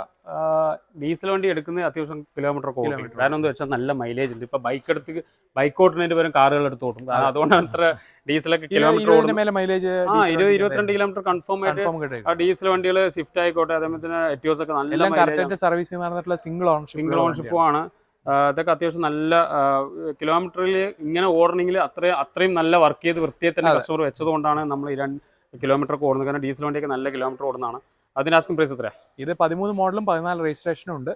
ഡീസൽ വണ്ടി എടുക്കുന്നത് അത്യാവശ്യം കിലോമീറ്റർ ഒക്കെ കാരണം എന്താ വെച്ചാൽ നല്ല മൈലേജ് ഉണ്ട്. ഇപ്പൊ ബൈക്ക് എടുത്ത് ബൈക്ക് ഓട്ടുന്നതിന് പകരം കാറുകൾ എടുത്ത് ഓട്ടും. അതുകൊണ്ടാണ് അത്ര ഡീസലൊക്കെ കിലോമീറ്റർ മൈലേജ് ആ ഇരുപത് ഇരുപത്തിരണ്ട് കിലോമീറ്റർ കൺഫേം ആയിട്ട് ആ ഡീസൽ വണ്ടികൾ സ്വിഫ്റ്റ് ആയിക്കോട്ടെ അതേപോലെ തന്നെ എറ്റിയോസ് ഒക്കെ നല്ല സർവീസ് സിംഗിൾ ഓണർഷിപ്പ് സിംഗിൾ ഓൺഷിപ്പും ആണ്. ഇതൊക്കെ അത്യാവശ്യം നല്ല കിലോമീറ്ററിൽ ഇങ്ങനെ ഓടണമെങ്കിൽ അത്രയും അത്രയും നല്ല വർക്ക് ചെയ്ത് വൃത്തിയെ തന്നെ. കസ്റ്റമർ വെച്ചതുകൊണ്ടാണ് നമ്മൾ ഈ രണ്ട് കിലോമീറ്റർ ഒക്കെ ഓടുന്നത്. കാരണം ഡീസൽ വണ്ടിയൊക്കെ നല്ല കിലോമീറ്റർ ഓടുന്നതാണ്. അതിന് ആസ്കിംഗ് പ്രൈസ് എത്രയാ? ഇത് പതിമൂന്ന് മോഡലും പതിനാല് രജിസ്ട്രേഷനും ഉണ്ട്.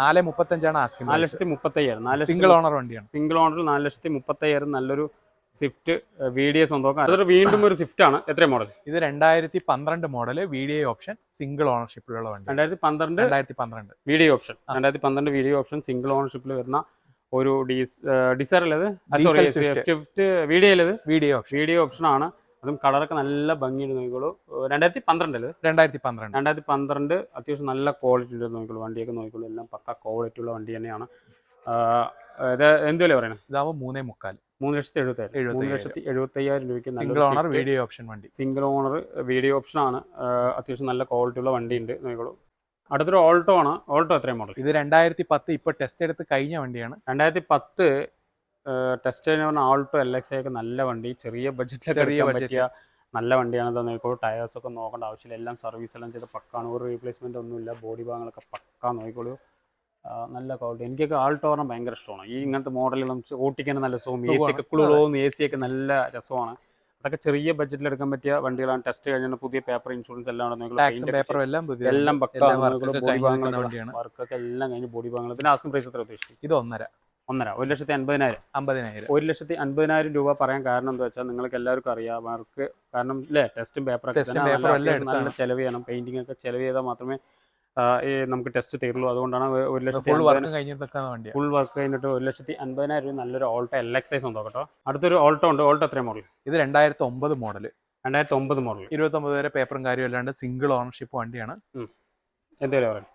നാല് മുപ്പത്തഞ്ചാണ് ആസ്കിംഗ് നാല് ലക്ഷത്തി മുപ്പത്തയ്യായിരം. നാല് സിംഗിൾ ഓണർ വണ്ടിയാണ്. സിംഗിൾ ഓണറിൽ നാല് ലക്ഷത്തി മുപ്പത്തയ്യായിരം നല്ലൊരു സ്വിഫ്റ്റ് വി ഡി എസ് സ്വന്തമാക്കാം അതൊരു വീണ്ടും ഒരു സ്വിഫ്റ്റ് ആണ്. എത്ര മോഡൽ ഇത് രണ്ടായിരത്തി പന്ത്രണ്ട് model V D I option single ഓണർഷിപ്പിലുള്ള വണ്ടി. രണ്ടായിരത്തി പന്ത്രണ്ട് രണ്ടായിരത്തി പന്ത്രണ്ട്. V D option. രണ്ടായിരത്തി പന്ത്രണ്ട് വി ഡി ഓപ്ഷൻ സിംഗിൾ ഓണർഷിപ്പിൽ വരുന്ന ഒരു ഡീസ് ഡിസയർ അല്ലത് sorry Diesel Swift. Swift video V D option option D option ആണ്. അതും കളറൊക്കെ നല്ല ഭംഗിയുണ്ട് നോക്കിക്കോളൂ. രണ്ടായിരത്തി പന്ത്രണ്ട് അല്ലേ രണ്ടായിരത്തി പന്ത്രണ്ട്. രണ്ടായിരത്തി പന്ത്രണ്ട് അത്യാവശ്യം നല്ല ക്വാളിറ്റി ഉണ്ട് നോക്കിക്കോളൂ. വണ്ടിയൊക്കെ നോക്കിക്കോളൂ. എല്ലാം പക്ക ക്വാളിറ്റി ഉള്ള വണ്ടി തന്നെയാണ് ഇത് എന്തുവല്ലേ പറയണേ? ഇതാവുമ്പോൾ മൂന്നേ മുക്കാൽ മൂന്ന് ലക്ഷത്തി എഴുപത്തി മൂന്ന് ലക്ഷത്തി എഴുപത്തി അയ്യായിരം രൂപയ്ക്ക് സിംഗിൾ ഓണർ വീഡിയോ ഓപ്ഷൻ വണ്ടി. സിംഗിൾ ഓണർ വീഡിയോ ഓപ്ഷൻ ആണ്. അത്യാവശ്യം നല്ല ക്വാളിറ്റി ഉള്ള വണ്ടി ഉണ്ട് നോക്കിക്കോളൂ. അടുത്തൊരു ഓൾട്ടോ ആണ്. ഓൾട്ടോ എത്രയും മോഡൽ ഇത് രണ്ടായിരത്തി പത്ത് ഇപ്പൊ ടെസ്റ്റ് എടുത്ത് കഴിഞ്ഞ വണ്ടിയാണ്. രണ്ടായിരത്തി പത്ത് ടെസ്റ്റ് കഴിഞ്ഞ പറഞ്ഞാൽ ആൾട്ടോ എൽ എക്സ് ഒക്കെ നല്ല വണ്ടി. ചെറിയ ബഡ്ജറ്റിൽ ചെറിയ ബഡ്ജറ്റ് പറ്റിയ നല്ല വണ്ടിയാണ്. നോക്കോളൂ നോക്കിക്കോളൂ. ടയേഴ്സ് ഒക്കെ നോക്കേണ്ട ആവശ്യമില്ല. എല്ലാം സർവീസ് എല്ലാം ചെയ്ത് പക്കാണ്. ഒരു റീപ്ലേസ്മെന്റ് ഒന്നുമില്ല. ബോഡി ഭാഗങ്ങളൊക്കെ പക്കാ നോക്കിക്കോളൂ. നല്ല ക്വാളിറ്റി എനിക്കൊക്കെ ആൾട്ടോറിനെ ഭയങ്കര ഇഷ്ടമാണ്. ഈ ഇങ്ങനത്തെ മോഡലുകളും ഓട്ടിക്കാൻ നല്ല സുഖം എ സി. ഒക്കെ കുളിളോന്ന് എ സി ഒക്കെ നല്ല രസമാണ്. അതൊക്കെ ചെറിയ ബഡ്ജറ്റിൽ എടുക്കാൻ പറ്റിയ വണ്ടികളാണ്. ടെസ്റ്റ് കഴിഞ്ഞാൽ പുതിയ പേപ്പർ ഇൻഷുറൻസ് എല്ലാം എല്ലാം പക്ക വർക്കൊക്കെ എല്ലാം കഴിഞ്ഞ് ബോഡി ഭാഗങ്ങൾ പിന്നെ ആസ്കം പ്രൈസ് എത്ര ഉദ്ദേശിച്ചു ഇത് ഒന്നര. ഒന്നര. ഒരു ലക്ഷത്തി അൻപതിനായിരം. അമ്പതിനായിരം ഒരു ലക്ഷത്തി അൻപതിനായിരം രൂപ പറയാൻ കാരണം എന്താ വെച്ചാൽ നിങ്ങൾക്ക് എല്ലാവർക്കും അറിയാം. വർക്ക് കാരണം അല്ലേ ടെസ്റ്റും പേപ്പറൊക്കെ നല്ല. ചെലവ് ചെയ്യണം. പെയിന്റിംഗ് ഒക്കെ ചെലവ് ചെയ്താൽ മാത്രമേ നമുക്ക് ടെസ്റ്റ് തീരുള്ളൂ. അതുകൊണ്ടാണ് ഒരു- ലക്ഷത്തി ഫുൾ വർക്ക് ഫുൾ വർക്ക് കഴിഞ്ഞിട്ട് ഒരു ലക്ഷത്തി അൻപതിനായിരം രൂപ നല്ലൊരു ഓൾട്ടോ എൽ എക്സ് ഐസ് ഉണ്ടോ കേട്ടോ? അടുത്തൊരു ഓൾട്ടോ ഉണ്ട്. ഓൾട്ടോ എത്രയും മോഡൽ ഇത് രണ്ടായിരത്തി ഒമ്പത് മോഡൽ രണ്ടായിരത്തി ഒമ്പത് മോഡൽ ഇരുപത്തൊമ്പത് വരെ പേപ്പറും കാര്യവും അല്ലാണ്ട് സിംഗിൾ ഓണർഷിപ്പ് വണ്ടിയാണ്. എന്തെങ്കിലും പറയാം?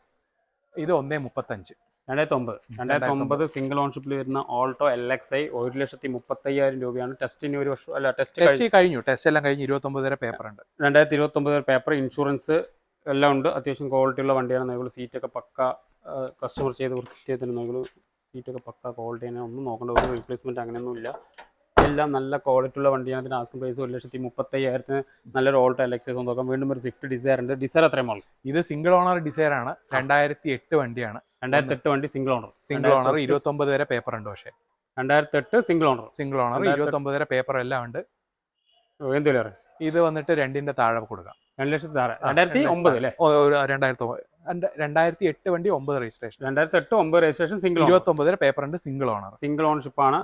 ഇത് ഒന്നേ മുപ്പത്തഞ്ച്. രണ്ടായിരത്തി ഒമ്പത് രണ്ടായിരത്തി ഒമ്പത് സിംഗിൾ ഓൺഷിപ്പിൽ വരുന്ന ഓൾട്ടോ എൽ എക്സ് ഐ ഒരു ലക്ഷത്തി മുപ്പത്തയ്യായിരം രൂപയാണ്. ടെസ്റ്റിന് ഒരു വർഷം അല്ല ടെസ്റ്റ് കഴിഞ്ഞു. ടെസ്റ്റ് എല്ലാം കഴിഞ്ഞ് ഇരുപത്തൊമ്പത് വരെ പേപ്പർ ഉണ്ട്. രണ്ടായിരത്തി ഇരുപത്തൊമ്പത് വരെ പേപ്പർ ഇൻഷുറൻസ് എല്ലാം ഉണ്ട്. അത്യാവശ്യം ക്വാളിറ്റി ഉള്ള വണ്ടിയാണ്. നോക്കുള്ളൂ സീറ്റൊക്കെ പക്ക കസ്റ്റമർ ചെയ്ത് വൃത്തിയായിട്ട് നോക്കുള്ളൂ സീറ്റൊക്കെ പക്ക ക്വാളിറ്റി തന്നെ ഒന്നും നോക്കേണ്ട ഒരു റീപ്ലേസ്മെന്റ് അങ്ങനെയൊന്നും ഇല്ല എല്ലാം നല്ല ക്വാളിറ്റി ഉള്ള വണ്ടിയാണ്. അതിന്റെ ആസ്കിംഗ് പ്രൈസ് ഒരു ലക്ഷത്തി മുപ്പത്തയ്യായിരത്തിന് നല്ലൊരു ഓൾട്ടോ എലക്സൈസ് ഒന്ന് നോക്കാം വീണ്ടും ഒരു സ്വിഫ്റ്റ് ഡിസയർ ഉണ്ട്. ഡിസയർ അത്രയും മോൾ ഇത് സിംഗിൾ ഓണർ ഡിസയർ ആണ്. രണ്ടായിരത്തി എട്ട് വണ്ടിയാണ്. രണ്ടായിരത്തി എട്ട് വണ്ടി സിംഗിൾ ഓണർ സിംഗിൾ ഓണർ ഇരുപത്തൊമ്പത് വരെ പേപ്പർ ഉണ്ട് പക്ഷേ. രണ്ടായിരത്തി എട്ട് സിംഗിൾ ഓണർ സിംഗിൾ ഓണർ ഇരുപത്തൊമ്പത് വരെ പേപ്പർ എല്ലാം ഉണ്ട്. പറയാം ഇത് വന്നിട്ട് രണ്ടിന്റെ താഴെ കൊടുക്കാം. രണ്ട് ലക്ഷത്തി താഴെ ആ, രണ്ടായിരത്തി രണ്ട് ഒമ്പത് അല്ലേ? രണ്ടായിരത്തി രണ്ടായിരത്തി എട്ട് വണ്ടി ഒമ്പത് രജിസ്ട്രേഷൻ രണ്ടായിരത്തി എട്ട് ഒമ്പത് രജിസ്ട്രേഷൻ സിംഗിൾ വരെ പേപ്പർ ഉണ്ട് സിംഗിൾ ഓണർ സിംഗിൾ ഓണർഷിപ്പ് ആണ്.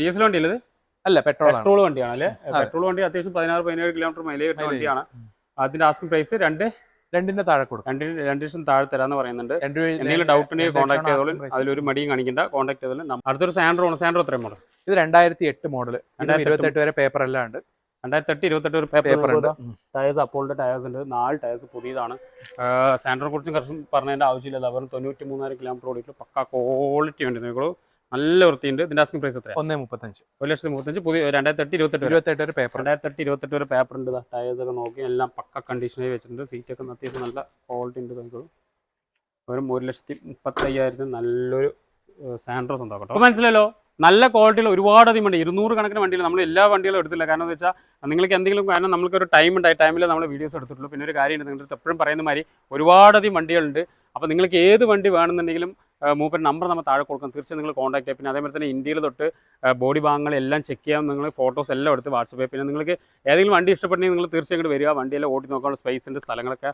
ഡീസൽ വണ്ടി അല്ലത് അല്ല പെട്രോൾ പെട്രോൾ വണ്ടിയാണ് അല്ലേ? പെട്രോൾ വണ്ടി അത്യാവശ്യം പതിനാറ് പതിനേഴ് കിലോമീറ്റർ മൈലേജ് Mileage. വണ്ടിയാണ്. അതിന്റെ ആസ്കിംഗ് പ്രൈസ് രണ്ട് രണ്ടിന്റെ താഴെ കൊടുക്കും. രണ്ടിന് രണ്ട് ലക്ഷം താഴെ തരാന്ന് പറയുന്നുണ്ട്. എന്തെങ്കിലും ഡൗട്ട് ഉണ്ടെങ്കിൽ കോൺടാക്ട് ചെയ്തോളും അതിലൊരു മടിയും കാണിക്കണ്ട. കോൺടാക്ട് ചെയ്തോളും അടുത്തൊരു സാൻഡ്രോ ആണ്. സാൻഡ്രോ എത്ര മോഡൽ ഇത് രണ്ടായിരത്തി എട്ട് മോഡൽ ഇരുപത്തെട്ട് വരെ പേപ്പർ എല്ലാം ഉണ്ട്. രണ്ടായിരത്തി ഇരുപത്തെട്ട് ഒരു പേപ്പർ ഉണ്ട്. ടയേഴ്സ് അപ്പോളിന്റെ ടയേഴ്സ് ഉണ്ട്. നാല് ടയേഴ്സ് പുതിയതാണ്. സാൻഡ്രോനെ കുറിച്ചും കുറച്ചും പറഞ്ഞതിന്റെ ആവശ്യമില്ല അവർ തൊണ്ണൂറ്റി മൂന്നായിരം കിലോമീറ്റർ ഓടിയിട്ട് പക്ക ക്വാളിറ്റി ഉണ്ട് നിങ്ങൾ നല്ല വൃത്തിയുണ്ട്. ഇതിന്റെ ആസ്കിംഗ് പ്രൈസ് എത്ര ഒന്നേ മുപ്പത്തഞ്ച്. ഒരു ലക്ഷത്തി മുപ്പത്തഞ്ച്. പുതിയ രണ്ടായിരത്തി ഇരുപത്തെട്ട് ഇരുപത്തെട്ട് ഒരു പേപ്പർ രണ്ടായിരത്തി ഇരുപത്തെട്ട് ഒരു പേപ്പർ ഉണ്ട്. ടയേഴ്സ് ഒക്കെ നോക്കി എല്ലാം പക്ക കണ്ടീഷനായി വെച്ചിട്ടുണ്ട്. സീറ്റൊക്കെ അത്യാവശ്യം നല്ല ക്വാളിറ്റി ഉണ്ട് നിങ്ങൾക്ക് വെറും ഒരു ലക്ഷത്തി മുപ്പത്തയ്യായിരത്തിന് നല്ലൊരു സാൻഡ്രോസ് സ്വന്തം കേട്ടോ മനസ്സിലല്ലോ നല്ല ക്വാളിറ്റിയിൽ ഒരുപാട് അധികം വണ്ടി ഇരുന്നൂറ് കണക്കിന് വണ്ടികൾ നമ്മൾ എല്ലാ വണ്ടികളും എടുത്തില്ല. കാരണം എന്ന് വെച്ചാൽ നിങ്ങൾക്ക് എന്തെങ്കിലും കാരണം നമുക്ക് ഒരു ടൈം ഉണ്ടായി ടൈമിൽ നമ്മൾ വീഡിയോസ് എടുത്തിട്ടുള്ളൂ. പിന്നെ ഒരു കാര്യമുണ്ട് അടുത്ത് എപ്പോഴും പറയുന്ന മാതിരി ഒരുപാടധികം വണ്ടികളുണ്ട്. അപ്പോൾ നിങ്ങൾക്ക് ഏത് വണ്ടി വേണമെന്നുണ്ടെങ്കിലും മൂപ്പൻ നമ്പർ നമ്മൾ താഴെ കൊടുക്കാം തീർച്ചയായും നിങ്ങൾ കോൺടാക്ട് ചെയ്യാം. പിന്നെ അതേപോലെ തന്നെ ഇന്ത്യയിൽ തൊട്ട് ബോഡി ഭാഗങ്ങളെല്ലാം ചെക്ക് ചെയ്യാം. നിങ്ങൾ ഫോട്ടോസ് എല്ലാം എടുത്ത് വാട്സപ്പ് പിന്നെ നിങ്ങൾക്ക് ഏതെങ്കിലും വണ്ടി ഇഷ്ടപ്പെട്ടെങ്കിൽ നിങ്ങൾ തീർച്ചയായും വരിക. വണ്ടിയെല്ലാം ഓടി നോക്കാനുള്ള സ്പേസിന്റെ സ്ഥലങ്ങളൊക്കെ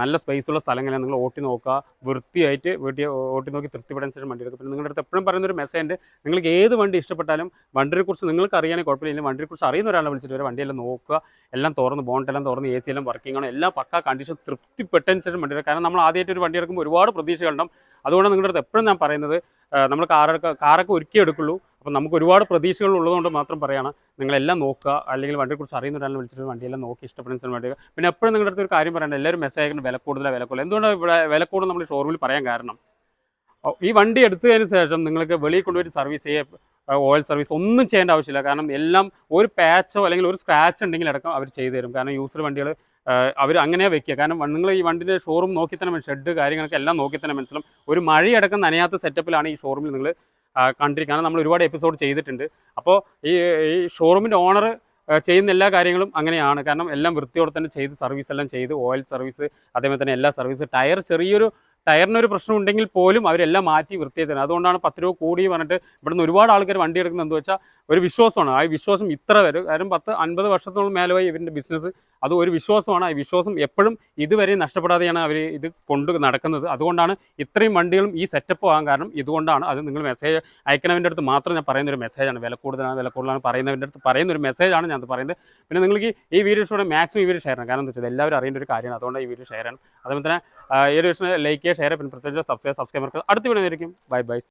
നല്ല സ്പേസ് ഉള്ള സ്ഥലങ്ങളെ നിങ്ങൾ ഓട്ടി നോക്കുക. വൃത്തിയായിട്ട് വീട്ടിൽ ഓട്ടി നോക്കി തൃപ്തിപ്പെടാൻ ശേഷം വണ്ടി എടുക്കുക. പിന്നെ നിങ്ങളുടെ അടുത്ത് എപ്പോഴും പറയുന്ന ഒരു മെസ്സേജ് നിങ്ങൾക്ക് ഏത് വണ്ടി ഇഷ്ടപ്പെട്ടാലും വണ്ടിയെ കുറിച്ച് നിങ്ങൾക്ക് അറിയാനേ കുഴപ്പമില്ല. വണ്ടിയെ കുറിച്ച് അറിയുന്ന ഒരാളെ വിളിച്ചിട്ട് വരെ വണ്ടിയെല്ലാം നോക്കുക. എല്ലാം തുറന്ന് ബോണ്ടെല്ലാം തുറന്ന് എ സി എല്ലാം വർക്കിംഗ് ആണ്. എല്ലാം പക്ക കണ്ടീഷൻ തൃപ്തിപ്പെട്ടതിന് ശേഷം വണ്ടി എടുക്കുക. കാരണം നമ്മൾ ആദ്യമായിട്ട് ഒരു വണ്ടി എടുക്കുമ്പോൾ ഒരുപാട് പ്രതീക്ഷകളുണ്ടാവും. അതുകൊണ്ട് നിങ്ങളുടെ അടുത്ത് എപ്പോഴും ഞാൻ പറയുന്നത് നമ്മൾ കാറൊക്കെ കാറൊക്കെ ഒരുക്കി എടുക്കുള്ളൂ. അപ്പം നമുക്ക് ഒരുപാട് പ്രതീക്ഷകൾ ഉള്ളതുകൊണ്ട് മാത്രം പറയാണ് നിങ്ങളെല്ലാം നോക്കുക അല്ലെങ്കിൽ വണ്ടിയെക്കുറിച്ച് അറിയുന്ന ഒരാളെ വിളിച്ചിട്ട് വണ്ടിയെല്ലാം നോക്കി ഇഷ്ടപ്പെടുന്ന വണ്ടി പിന്നെ എപ്പോഴും നിങ്ങളുടെ അടുത്ത് ഒരു കാര്യം പറയണം എല്ലാവരും മെസ്സേജ് അയക്കുന്ന വില കൂടുതലാണ് വില കൂടുതൽ എന്തുകൊണ്ടാണ് ഇവിടെ വില കൂടുതൽ നമ്മൾ ഷോറൂമിൽ പറയാൻ കാരണം? ഈ വണ്ടി എടുത്തതിന് ശേഷം നിങ്ങൾക്ക് വെളിയിൽ കൊണ്ടുപോയി സർവീസ് ചെയ്യുക ഓയിൽ സർവീസ് ഒന്നും ചെയ്യേണ്ട ആവശ്യമില്ല. കാരണം എല്ലാം ഒരു പാച്ചോ അല്ലെങ്കിൽ ഒരു സ്ക്രാച്ച് ഉണ്ടെങ്കിൽ അടക്കം അവർ ചെയ്തു തരും. കാരണം യൂസർ വണ്ടികൾ അവർ അങ്ങനെ വെക്കുക. കാരണം നിങ്ങൾ ഈ വണ്ടിന്റെ ഷോറൂം നോക്കി തന്നെ ഷെഡ് കാര്യങ്ങളൊക്കെ എല്ലാം നോക്കി തന്നെ മനസ്സിലും ഒരു മഴയടക്കം നനയാത്ത സെറ്റപ്പിലാണ് ഈ ഷോറൂമിൽ നിങ്ങൾ കണ്ടിരിക്കുക കാരണം നമ്മൾ ഒരുപാട് എപ്പിസോഡ് ചെയ്തിട്ടുണ്ട്. അപ്പോൾ ഈ ഈ ഷോറൂമിന്റെ ഓണർ ചെയ്യുന്ന എല്ലാ കാര്യങ്ങളും അങ്ങനെയാണ്. കാരണം എല്ലാം വൃത്തിയോടെ തന്നെ ചെയ്ത് സർവീസ് എല്ലാം ചെയ്ത് ഓയിൽ സർവീസ് അതേപോലെ തന്നെ എല്ലാ സർവീസ് ടയർ ചെറിയൊരു ടയറിനൊരു പ്രശ്നം ഉണ്ടെങ്കിൽ പോലും അവരെല്ലാം മാറ്റി വൃത്തിയായി തരും. അതുകൊണ്ടാണ് പത്ത് രൂപ കൂടി പറഞ്ഞിട്ട് ഇവിടുന്ന് ഒരുപാട് ആൾക്കാർ വണ്ടി എടുക്കുന്നത് എന്ന് വെച്ചാൽ ഒരു വിശ്വാസമാണ്. ആ വിശ്വാസം ഇത്ര വരും. കാരണം പത്ത് അൻപത് വർഷത്തോളം മേലമായി ഇവരുടെ ബിസിനസ് അത് ഒരു വിശ്വാസമാണ്. ആ വിശ്വാസം എപ്പോഴും ഇതുവരെ നഷ്ടപ്പെടാതെയാണ് അവർ ഇത് കൊണ്ട് നടക്കുന്നത്. അതുകൊണ്ടാണ് ഇത്രയും വണ്ടികളും ഈ സെറ്റപ്പ് ആകാൻ കാരണം ഇതുകൊണ്ടാണ് അത് നിങ്ങൾ മെസ്സേജ് അയക്കണവന്റെ അടുത്ത് മാത്രം ഞാൻ പറയുന്ന ഒരു മെസ്സേജാണ് വില കൂടുതലാണ് വില കൂടുതലാണ് പറയുന്നവന്റെ അടുത്ത് പറയുന്ന ഒരു മെസ്സേജാണ് ഞാൻ പറയുന്നത്. പിന്നെ നിങ്ങൾക്ക് ഈ വീഡിയോ ഇഷ്ടം മാക്സിമം ഈ വീഡിയോ ഷെയർ ചെയ്യണം. കാരണം എന്താ വെച്ചാൽ എല്ലാവരും അറിയേണ്ട ഒരു കാര്യമാണ്. അതുകൊണ്ട് ഈ വീഡിയോ ഷെയർ ചെയ്യണം. അതുപോലെ തന്നെ ഈ ഒരു ലൈക്ക് ചെയ്യുക ഷെയർ പിന്നെ പ്രത്യേകിച്ച് സബ്സ്ക്രൈബ് സബ്സ്ക്രൈബർക്ക് അടുത്ത വീഡിയോ ആയിരിക്കും. Bye bye